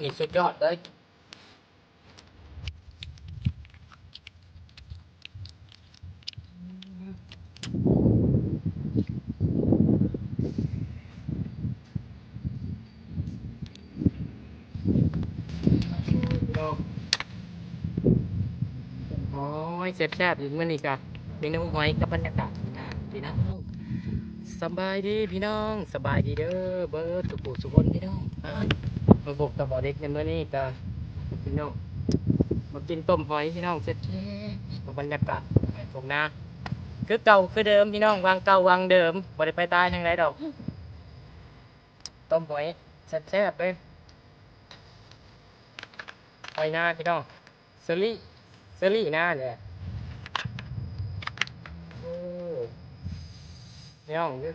นี่สุดยอดเลยโอ้ยแซ่บๆอีกเมื่อนี้กะเมนูหอยกับบรรยากาศพี่น้องสบายดีพี่น้องสบายดีเด้อเบิร์ดสุขุสุขนพี่น้อง อ่ามาพบกับบอเด็กกันเมื่อนี้กะพี่น้องมากินต้มหอยพี่น้องเสร็จบรรยากาศตรงหน้าคือเก่าคือเดิมพี่น้องวางเก่าวางเดิมบ่ได้ไปตายทางไหนดอก ต้มหอยแซ่บๆเลยหอยหน้าพี่น้องเซรี่เซรี่หน้าเลยโอ้เนี่ยของนี่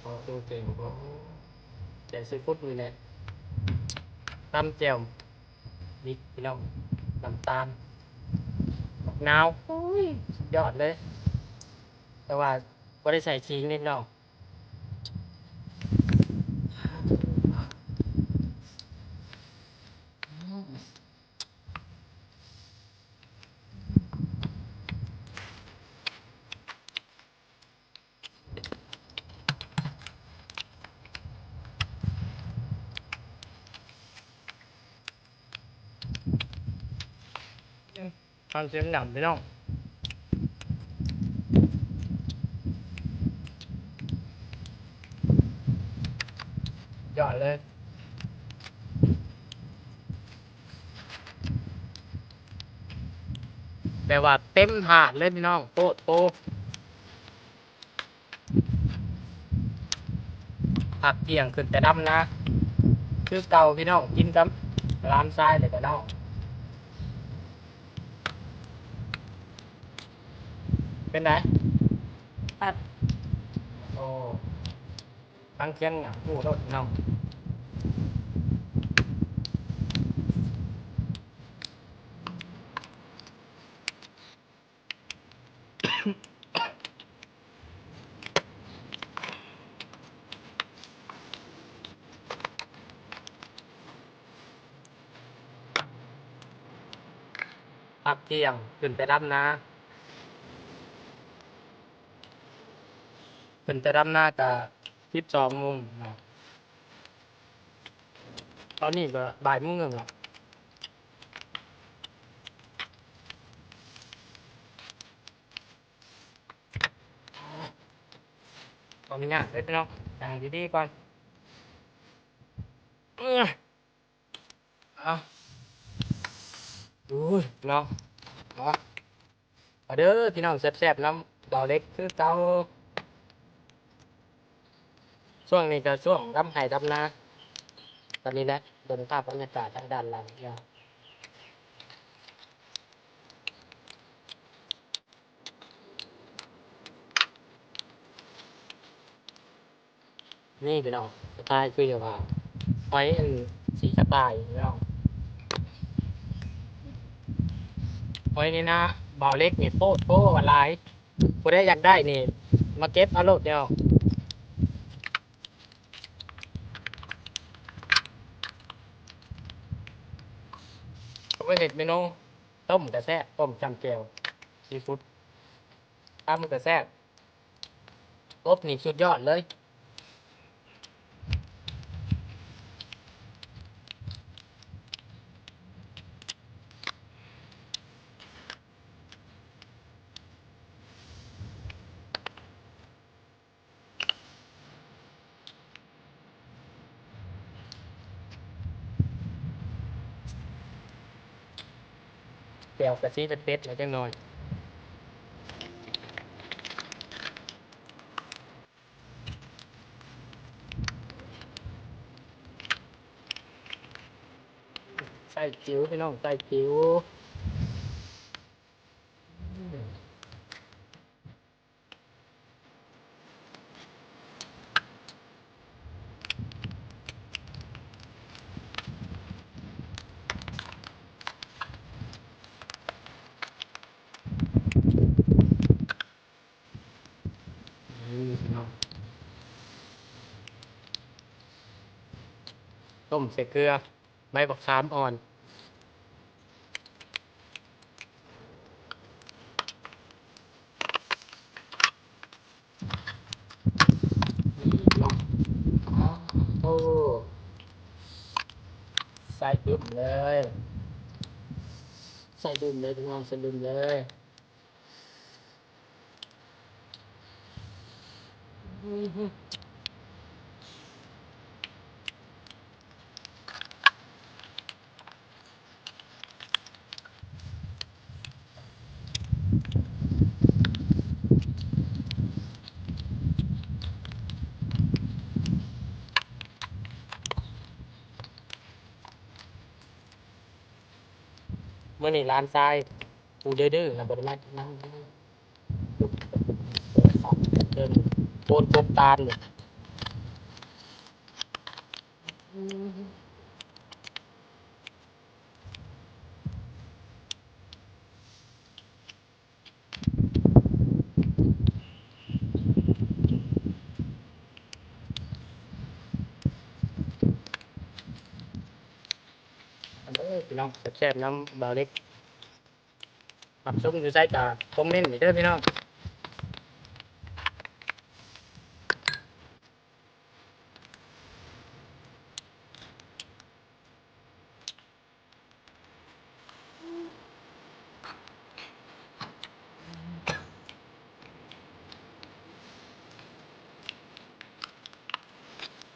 พอตัวเก่งก็ แต่ซื้อฟุตมือเนี่ยตำแจ่วนี่พี่น้องน้ำตาลมะนาวโอ้ยสุดยอดเลย แต่ว่าก็ได้ใส่ชีสนิดหน่อย ทำเสียงหนำพี่น้องยอดเลยแปลว่าเต็มถาดเลยพี่น้องโป๊ะโป๊ะผักเกี่ยงขึ้นแต่ดำนะ คือเก่าพี่น้องกินกับร้านทรายแต่ก็เน่า เป็นไงปัดโอ้ตั้งเคียงอะหูรถน้องผักเกี่ยงขึ้นแต่ดำนะ ขึ้นแต่ดำหน้ากับทิศสองโมงเนาะตอนนี้ก็บ่ายโมงหนึ่งแล้วตอนนี้เนี่ยเล็กน้องอย่างดีๆก่อนเอ้ยเอาดูพี่น้องมาเอาเด้อพี่น้องแซ่บๆน้ำเบาเล็กคือเก่า ช่วงนี้ก็ช่วงรำไห้รำนาตอนนี้นะดนภาพบรรยากาศทางด้านหลังเนี่ยนี่พี่น้องสไตล์คือว่าไว้อันสีสไตล์พี่น้องไว้นี่นะเบาเล็กนี่โป๊ะโป๊ะว่าหลายผู้ได้อยากได้นี่ มาเก็บเอารมณ์เดียวเอา ไม่เห็ดเมนูต้มกระแซ่ต้มจำเจียวซีฟู้ดตำกระแซ่บหนี่สุดยอดเลย กระซีเป็ดแล้วจังหน่อยใส่จิ๋วพี่น้องใส่จิ๋วอืมพี่น้องต้ ต้ม ใส่เกลือ ใบบักขามอ่อน โอ้ ใส่ดุมเลย ใส่ดุมเลยทุกคนใส่ดุมเลยอื มื่อนี่ร้านทรายกูเด้อๆนะบริมานั่งเดินโดนกบตาลเลย อพี่น้องแซ่บๆน้ำเบาเล็กปรับซุ้มอยู่ใส่กาคอมเมนต์นี่เด้อพี่น้อง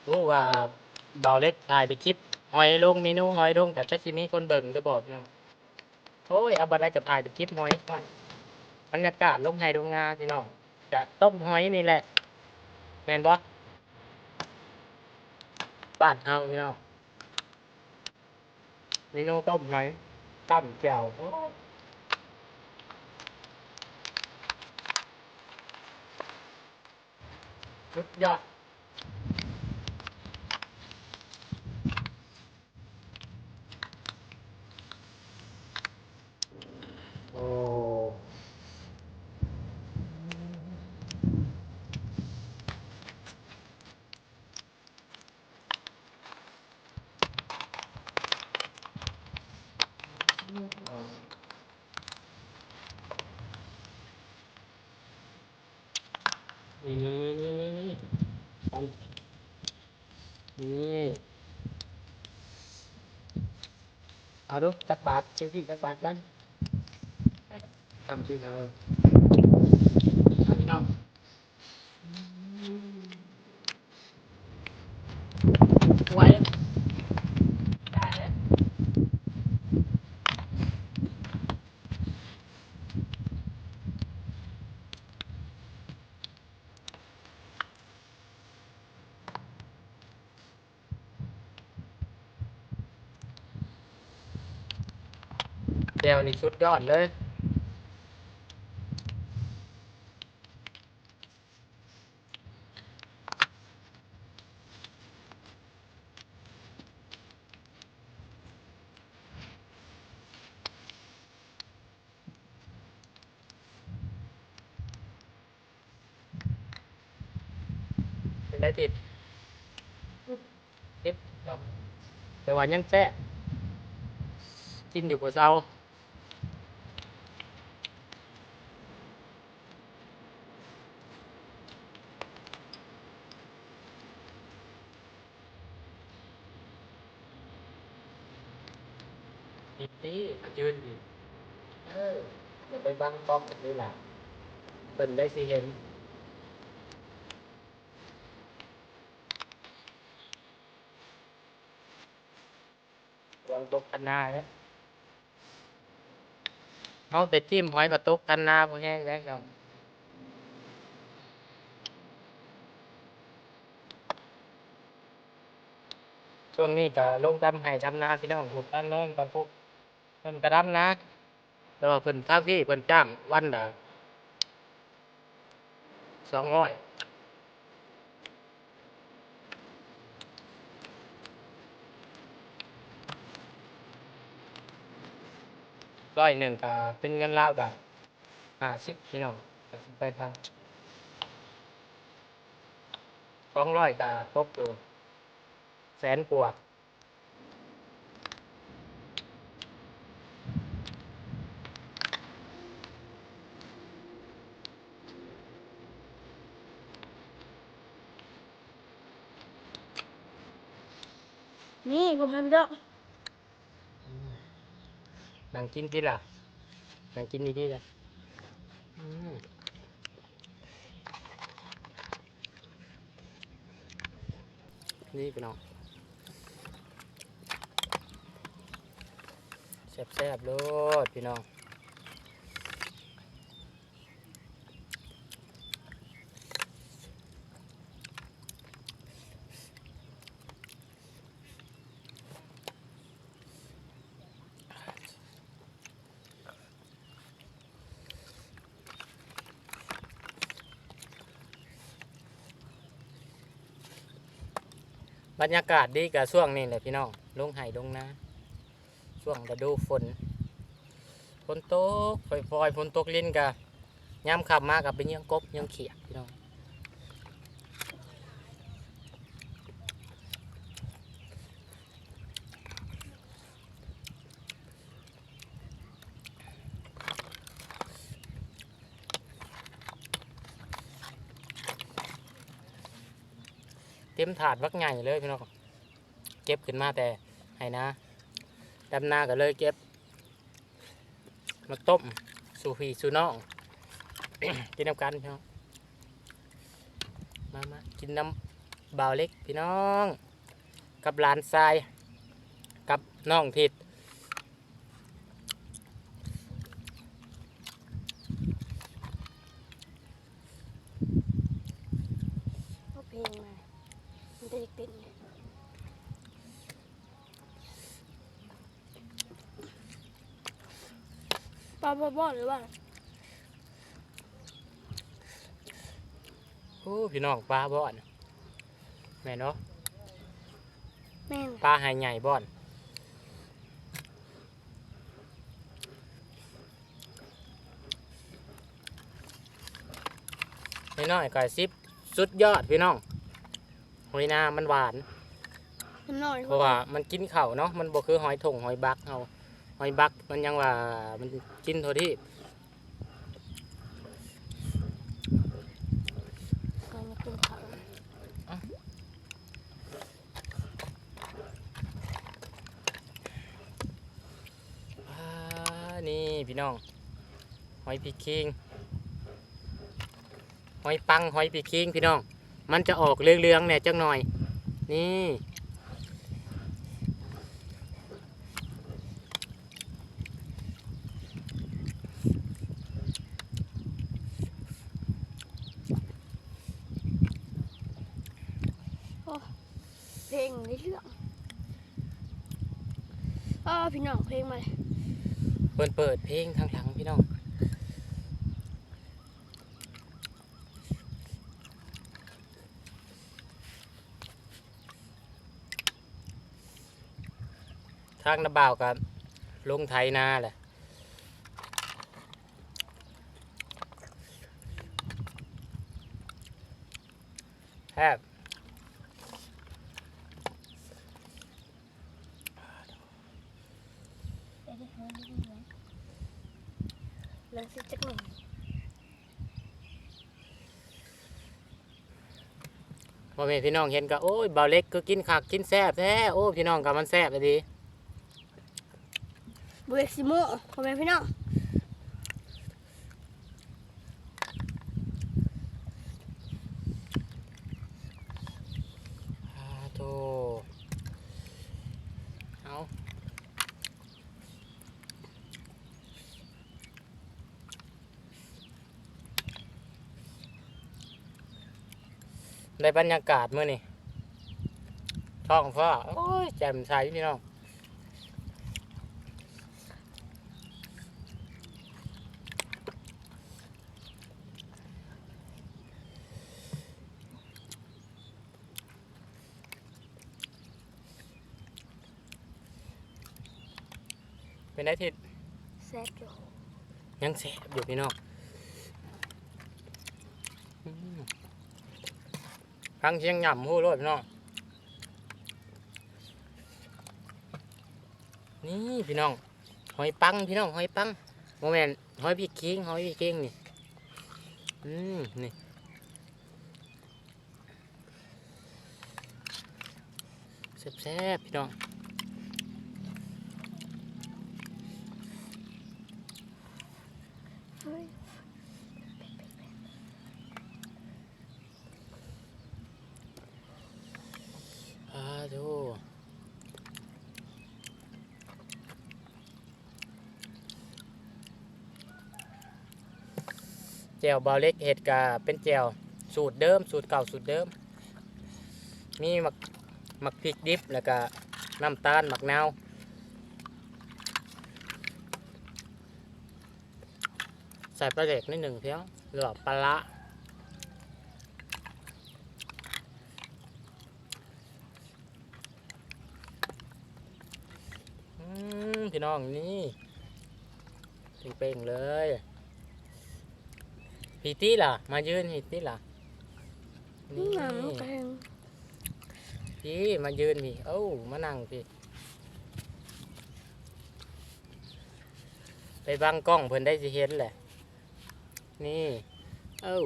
รู้ว่าเบาเล็กถ่ายไปคลิป หอยลงเมนูหอยลงแต่ถ้าทีนี้คนเบิ่งจะบอกเนาะโอ้ยเอาบันไดกับถ่ายไปคลิปหอยก่อนบรรยากาศลงไห้ลงงาพี่น้องจะต้มหอยนี่แหละแมนบ่บ้านเฮาพี่น้องเมนูต้มหอยตั้มแจ่วสุดยอด โอ้นี่นี่นี่ เอาดูจักบาทเช็คที่จักบาทกัน ทำจริงเลยอันนี้น้องไว้ได้แล้ว เดี๋ยวนี่สุดยอดเลยเป็นได้ติดติดแต่ว่ายังแซ่บกินอยู่กับเซาดีดียืนดีเออ อย่าไปบังกล้องแบบนี้แหละเป็นได้สิเห็น วางตกกันหน้าเนี่ยเขาไปจิ้มหอยกับตกกันหน้าพวกแห้แล้วจังช่วงนี้ก็ลงดำให้ดำนาพี่น้องปลูกต้นแรงตอนพวกเพิ่นกระดำนะ แต่ว่าเพิ่นทางที่เพิ่นจ้างวันละสองร้อยร้อยหนึ่งก็เป็นเงินลาวก็ห้าสิบพี่น้องก็สิไปทางสองร้อยก็ตกอยู่แสนกว่า นี่ผมทำเยอะนั่งกินที่ล่ะนั่งกินดีๆเลยนี่พี่น้องแซ่บๆเลดพี่น้อง บรรยากาศดีกับช่วงนี้แหละพี่น้องลงไห้ลงนะช่วงฤดูฝนฝนตกฝอยฟอยๆฝนตกลิ้นกะย้ำขับมากับเป็นยังกบยังเขียดพี่น้อง เต็มถาดวักใหญ่เลยพี่น้องเก็บขึ้นมาแต่ให้นะดำนาก็เลยเก็บมาต้มสู่พี่สู่น้องกินน้ำกันพี่น้องมามากินน้ำบ่าวเล็กพี่น้อง กับหลานทราย กับน้องทิด เอาเพลงมา มันจะเต้นไงปลาบอลหรือว่าโอ้พี่น้องปลาบ่อนแม่นเนาะแม่งปลาหายใหญ่บ่อนน้อยๆก่อยซิบสุดยอดพี่น้อง หอยนามันหวานมันหน่อยเพราะว่ามันกินเข่าวเนาะมันบ่คือหอยถงหอยบักเฮาหอยบักมันยังว่ามันกินเท่าที่มันมากินเขาอ่านี่พี่น้อง หอยปีคิง หอยปัง หอยปีคิงพี่น้อง มันจะออกเรืองๆเนี่ยจังหน่อย นี่เพลงในเรื่องอ้าพี่น้องเพลงมาเลยเปิดเปิดเพลงทางหลังพี่น้อง ทางนาบ่าวกับลงไทยนาแหละแทบเรื่องสิจักหนึ่งพ่อแม่พี่น้องเห็นก็โอ้ยเบาเล็กก็กินขากกินแซ่บแท้โอ้พี่น้องกับมันแซ่บเลยดี เบรกซิโมพ่อแม่พี่น้องอาโตเอาได้บรรยากาศเมื่อนี่ท้องฟ้าโอ้ยแจ่มใสพี่น้อง ได้ทิศแซ่บอยู่ยังแสบอยู่พี่น้องอืมพังเชียงหย่ำหู้รถพี่น้องนี่พี่น้องหอยปังพี่น้องหอยปังโมเมนหอยพี่เค้งหอยพี่เค้งนี่อืมนี่แซ่บๆพี่น้อง เฮ้ย อาดู แจวบาเล็กเห็ดกาเป็นแจวสูตรเดิม สูตรเก่าสูตรเดิม มีหมักหมักพริกดิบแล้วก็น้ำตาลหมักนาวใส่ปลาเด็กนิดหนึ่งเพียงหรือว่าปลาละพี่น้องนี่เป่งๆเลย พี่ตี้ล่ะ มายืนพี่ตี้ล่ะนี่หนังแพงพี่มายืนพี่เอ้ามานั่งพี่ไปบังกล้องเพิ่นได้สิเห็นแหละ นี่ เอ้า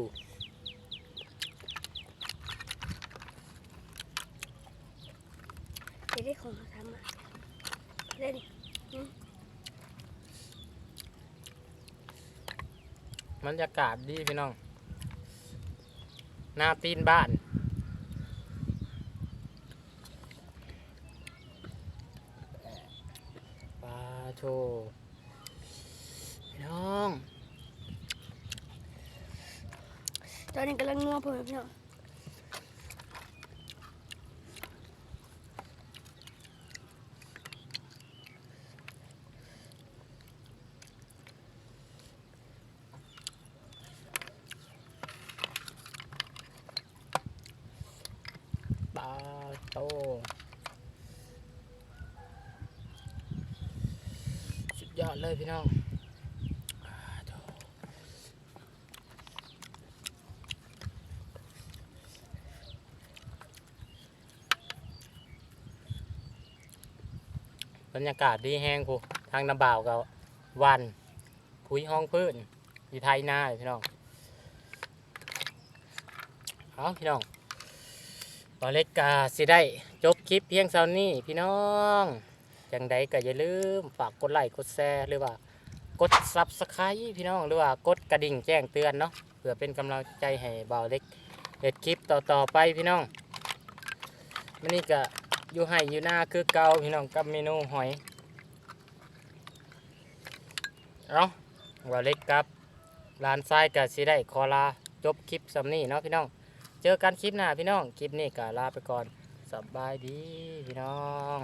จะได้ของมาทำอะเล่น บรรยากาศดีพี่น้อง หน้าตีนบ้าน ปลาโชพี่น้อง ตอนนี้กำลังงัวผมพี่น้อง ปลาโตสุ ดยอดเลยพี่น้องบรรยากาศดีแห้งกูทางน้ำบ่าวกับวันคุยห้องพื้นอยู่ไทยนาพี่น้องเอาพี่น้องบอเล็กกาสิได้จบคลิปเพียงเท่านี้พี่น้อง จังใดก็อย่าลืมฝากกดไลค์กดแชร์หรือว่ากดซับสไครต์พี่น้องหรือว่ากดกระดิ่งแจ้งเตือนเนาะเพื่อเป็นกำลังใจให้บ่าเล็กเฮ็ดคลิปต่อๆไปพี่น้องมันนี้ก็อยู่ให้อยู่หน้าคือเกาพี่น้องกับเมนูหอยเอาบ่าเล็กกับลานทรายก็สิได้ขอลาจบคลิปสำนี้เนาะพี่น้อง เจอกันคลิปหน้าพี่น้อง คลิปนี้ก็ลาไปก่อนสบายดีพี่น้อง